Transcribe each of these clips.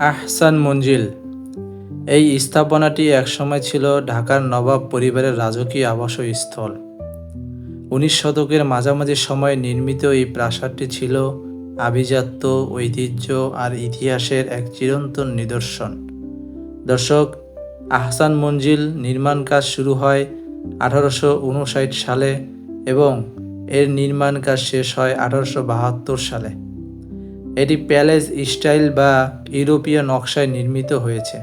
আহসান মঞ্জিল। এই স্থাপনাটি একসময় ছিল ঢাকার নবাব পরিবারের রাজকীয় আবাসস্থল। উনিশ শতকের মাঝামাঝি সময়ে নির্মিত এই প্রাসাদটি ছিল আভিজাত্য, ঐতিহ্য আর ইতিহাসের এক চিরন্তন নিদর্শন। দর্শক, আহসান মঞ্জিল নির্মাণ কাজ শুরু হয় আঠারোশো উনষাট সালে এবং এর নির্মাণ কাজ শেষ হয় আঠারোশো বাহাত্তর সালে। এটি প্যালেস স্টাইল বা ইউরোপীয় নকশায় নির্মিত হয়েছে,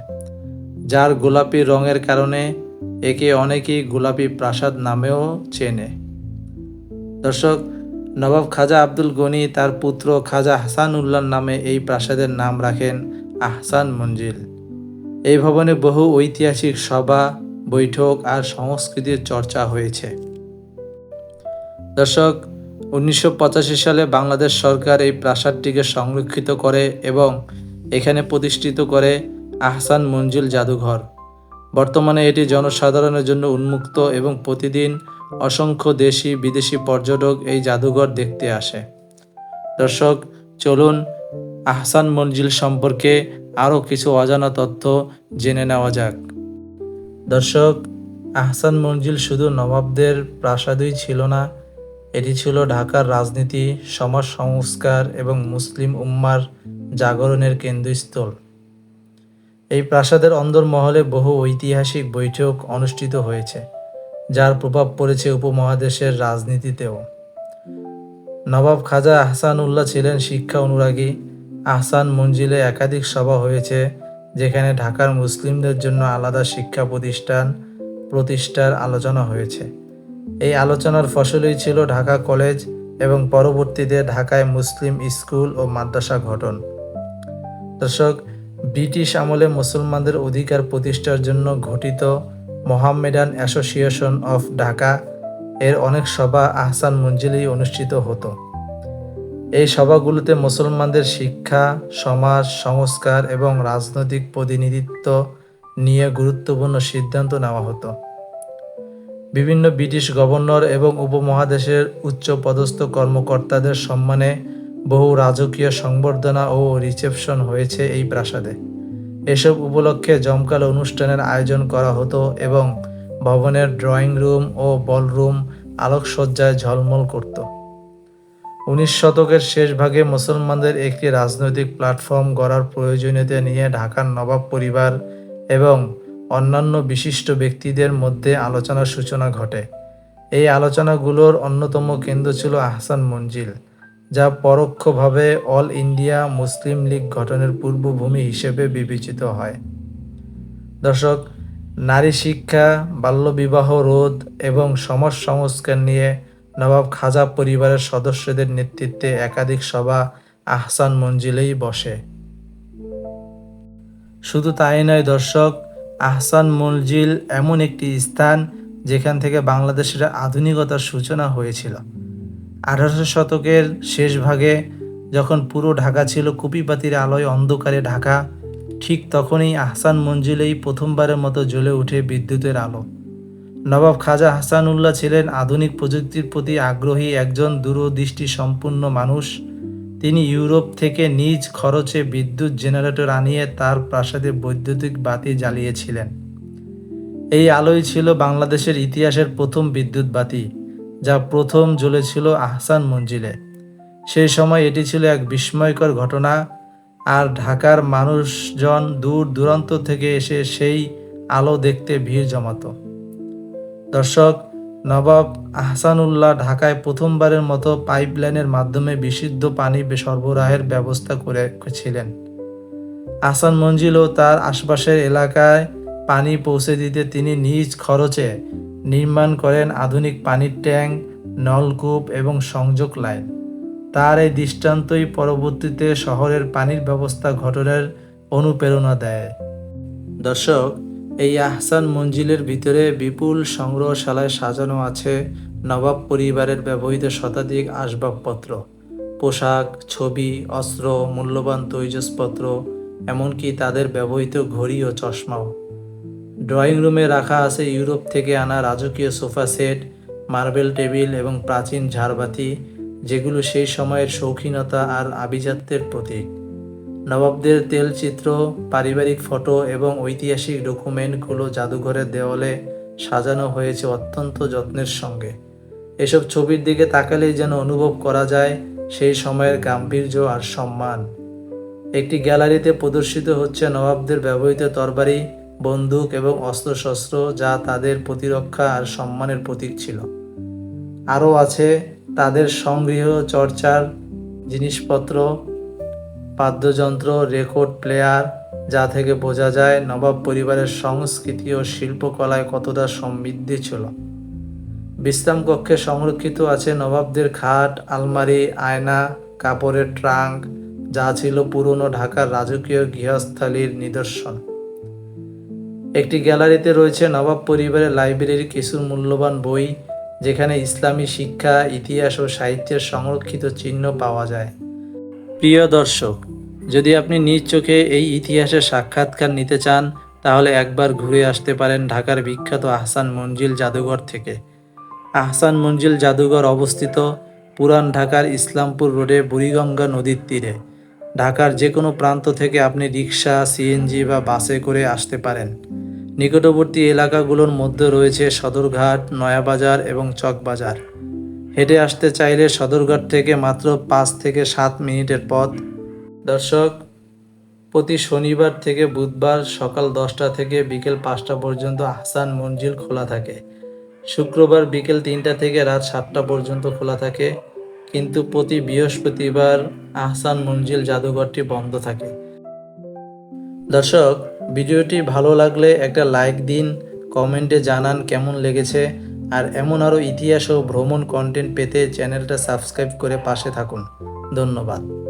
যার গোলাপি রঙের কারণে একে অনেকেই গোলাপি প্রাসাদ নামেও চেনে। দর্শক, নবাব খাজা আব্দুল গনি তার পুত্র খাজা হাসান উল্লাহর নামে এই প্রাসাদের নাম রাখেন আহসান মঞ্জিল। এই ভবনে বহু ঐতিহাসিক সভা, বৈঠক আর সংস্কৃতির চর্চা হয়েছে। দর্শক উনিশশো পঁচাশি সালে বাংলাদেশ সরকার এই প্রাসাদটিকে সংরক্ষিত করে এবং এখানে প্রতিষ্ঠিত করে আহসান মঞ্জিল জাদুঘর। বর্তমানে এটি জনসাধারণের জন্য উন্মুক্ত এবং প্রতিদিন অসংখ্য দেশি, বিদেশি পর্যটক এই জাদুঘর দেখতে আসে। দর্শক, চলুন আহসান মঞ্জিল সম্পর্কে আরও কিছু অজানা তথ্য জেনে নেওয়া যাক। দর্শক, আহসান মঞ্জিল শুধু নবাবদের প্রাসাদই ছিল না এটি ছিল ঢাকার রাজনীতি সমাজ সংস্কার এবং মুসলিম উম্মার জাগরণের কেন্দ্রস্থল। এই প্রাসাদের অন্দরমহলে বহু ঐতিহাসিক বৈঠক অনুষ্ঠিত হয়েছে, যার প্রভাব পড়েছে উপমহাদেশের রাজনীতিতেও। নবাব খাজা আহসান উল্লাহ ছিলেন শিক্ষা অনুরাগী। আহসান মঞ্জিলে একাধিক সভা হয়েছে, যেখানে ঢাকার মুসলিমদের জন্য আলাদা শিক্ষা প্রতিষ্ঠান, প্রতিষ্ঠার আলোচনা হয়েছে। এই আলোচনার ফসলই ছিল ঢাকা কলেজ এবং পরবর্তীতে ঢাকায় মুসলিম স্কুল ও মাদ্রাসা গঠন। দর্শক, ব্রিটিশ আমলে মুসলমানদের অধিকার প্রতিষ্ঠার জন্য গঠিত মোহাম্মেডান অ্যাসোসিয়েশন অফ ঢাকা এর অনেক সভা আহসান মঞ্জিলেই অনুষ্ঠিত হতো। এই সভাগুলোতে মুসলমানদের শিক্ষা, সমাজ, সংস্কার এবং রাজনৈতিক প্রতিনিধিত্ব নিয়ে গুরুত্বপূর্ণ সিদ্ধান্ত নেওয়া হতো। বিভিন্ন ব্রিটিশ গভর্নর এবং উপমহাদেশের উচ্চপদস্থ কর্মকর্তাদের সম্মানে বহু রাজকীয় সংবর্ধনা ও রিসেপশন হয়েছে এই প্রাসাদে। এসব উপলক্ষে জমকালো অনুষ্ঠানের আয়োজন করা হতো এবং ভবনের ড্রয়িং রুম ও বলরুম আলোকসজ্জায় ঝলমল করত। উনিশ শতকের শেষ ভাগে মুসলমানদের একটি রাজনৈতিক প্ল্যাটফর্ম গড়ার প্রয়োজনীয়তা নিয়ে ঢাকার নবাব পরিবার এবং অন্যান্য বিশিষ্ট ব্যক্তিদের মধ্যে আলোচনার সূচনা ঘটে। এই আলোচনাগুলোর অন্যতম কেন্দ্র ছিল আহসান মঞ্জিল, যা পরোক্ষভাবে অল ইন্ডিয়া মুসলিম লীগ গঠনের পূর্বভূমি হিসেবে বিবেচিত হয়। দর্শক, নারী শিক্ষা, বাল্যবিবাহ রোধ এবং সমাজ সংস্কার নিয়ে নবাব খাজা পরিবারের সদস্যদের নেতৃত্বে একাধিক সভা আহসান মঞ্জিলেই বসে। শুধু তাই নয় দর্শক আহসান মঞ্জিল এমন একটি স্থান যেখান থেকে বাংলাদেশের আধুনিকতার সূচনা হয়েছিল। আঠারোশো শতকের শেষ ভাগে যখন পুরো ঢাকা ছিল কুপিপাতির আলোয় অন্ধকারে ঢাকা, ঠিক তখনই আহসান মঞ্জিলেই প্রথমবারের মতো জ্বলে ওঠে বিদ্যুতের আলো। নবাব খাজা হাসানুল্লাহ ছিলেন আধুনিক প্রযুক্তির প্রতি আগ্রহী একজন দূরদৃষ্টি সম্পন্ন মানুষ। তিনি ইউরোপ থেকে নিজ খরচে বিদ্যুৎ জেনারেটর আনিয়ে তার প্রাসাদে বৈদ্যুতিক বাতি জ্বালিয়েছিলেন। এই আলোই ছিল বাংলাদেশের ইতিহাসের প্রথম বিদ্যুৎ বাতি, যা প্রথম জ্বলেছিল আহসান মঞ্জিলে। সেই সময় এটি ছিল এক বিস্ময়কর ঘটনা, আর ঢাকার মানুষজন দূর দূরান্ত থেকে এসে সেই আলো দেখতে ভিড় জমাতো। দর্শক নবাব আহসানুল্লাহ ঢাকায় প্রথমবারের মতো পাইপলাইনের মাধ্যমে বিশুদ্ধ পানি সরবরাহের ব্যবস্থা করেছিলেন আহসান মঞ্জিল ও তার আশপাশের এলাকায় পানি পৌঁছে দিতে তিনি নিজ খরচে নির্মাণ করেন আধুনিক পানির ট্যাঙ্ক, নলকূপ এবং সংযোগ লাইন। তার এই দৃষ্টান্তই পরবর্তীতে শহরের পানির ব্যবস্থা গঠনের অনুপ্রেরণা দেয়। দর্শক এই আহসান মঞ্জিলের ভিতরে বিপুল সংগ্রহশালায় সাজানো আছে নবাব পরিবারের ব্যবহৃত শতাধিক আসবাবপত্র। পোশাক, ছবি, অস্ত্র, মূল্যবান তৈজসপত্র, এমনকি তাদের ব্যবহৃত ঘড়ি ও চশমাও। ড্রয়িং রুমে রাখা আছে ইউরোপ থেকে আনা রাজকীয় সোফা সেট, মার্বেল টেবিল এবং প্রাচীন ঝাড়বাতি, যেগুলো সেই সময়ের শৌখিনতা আর আভিজাত্যের প্রতীক। নবাবদের তেলচিত্র, পারিবারিক ফটো এবং ঐতিহাসিক ডকুমেন্টগুলো জাদুঘরের দেওয়ালে সাজানো হয়েছে অত্যন্ত যত্নের সঙ্গে। এসব ছবির দিকে তাকালেই যেন অনুভব করা যায় সেই সময়ের গাম্ভীর্য আর সম্মান। একটি গ্যালারিতে প্রদর্শিত হচ্ছে নবাবদের ব্যবহৃত তরবারি, বন্দুক এবং অস্ত্রশস্ত্র যা তাদের প্রতিরক্ষা আর সম্মানের প্রতীক ছিল। আরও আছে তাদের সংগৃহ চর্চার জিনিসপত্র বাদ্যযন্ত্র, রেকর্ড প্লেয়ার, যা থেকে বোঝা যায় নবাব পরিবারের সংস্কৃতি ও শিল্পকলায় কতটা সমৃদ্ধি ছিল। বিশ্রাম কক্ষে সংরক্ষিত আছে নবাবদের খাট, আলমারি, আয়না, কাপড়ের ট্রাঙ্ক, যা ছিল পুরনো ঢাকার রাজকীয় গৃহস্থালির নিদর্শন। একটি গ্যালারিতে রয়েছে নবাব পরিবারের লাইব্রেরির কিছু মূল্যবান বই, যেখানে ইসলামী শিক্ষা, ইতিহাস ও সাহিত্যের সংরক্ষিত চিহ্ন পাওয়া যায়। প্রিয় দর্শক যদি আপনি নিজ চোখে এই ইতিহাসের সাক্ষাৎকার নিতে চান, তাহলে একবার ঘুরে আসতে পারেন ঢাকার বিখ্যাত আহসান মঞ্জিল জাদুঘর থেকে। আহসান মঞ্জিল জাদুঘর অবস্থিত পুরান ঢাকার ইসলামপুর রোডে বুড়িগঙ্গা নদীর তীরে। ঢাকার যে কোনো প্রান্ত থেকে আপনি রিক্সা সিএনজি বা বাসে করে আসতে পারেন। নিকটবর্তী এলাকাগুলোর মধ্যে রয়েছে সদরঘাট, নয়াবাজার এবং চকবাজার। হেঁটে আসতে চাইলে সদরঘাট থেকে মাত্র পাঁচ থেকে সাত মিনিটের পথ। দর্শক, প্রতি শনিবার থেকে বুধবার সকাল দশটা থেকে বিকেল পাঁচটা পর্যন্ত আহসান মঞ্জিল খোলা থাকে। শুক্রবার বিকেল তিনটা থেকে রাত সাতটা পর্যন্ত খোলা থাকে, কিন্তু প্রতি বৃহস্পতিবার আহসান মঞ্জিল জাদুঘরটি বন্ধ থাকে। দর্শক, ভিডিওটি ভালো লাগলে একটা লাইক দিন, কমেন্টে জানান কেমন লেগেছে, আর এমন আরও ইতিহাস ও ভ্রমণ কন্টেন্ট পেতে চ্যানেলটা সাবস্ক্রাইব করে পাশে থাকুন। ধন্যবাদ।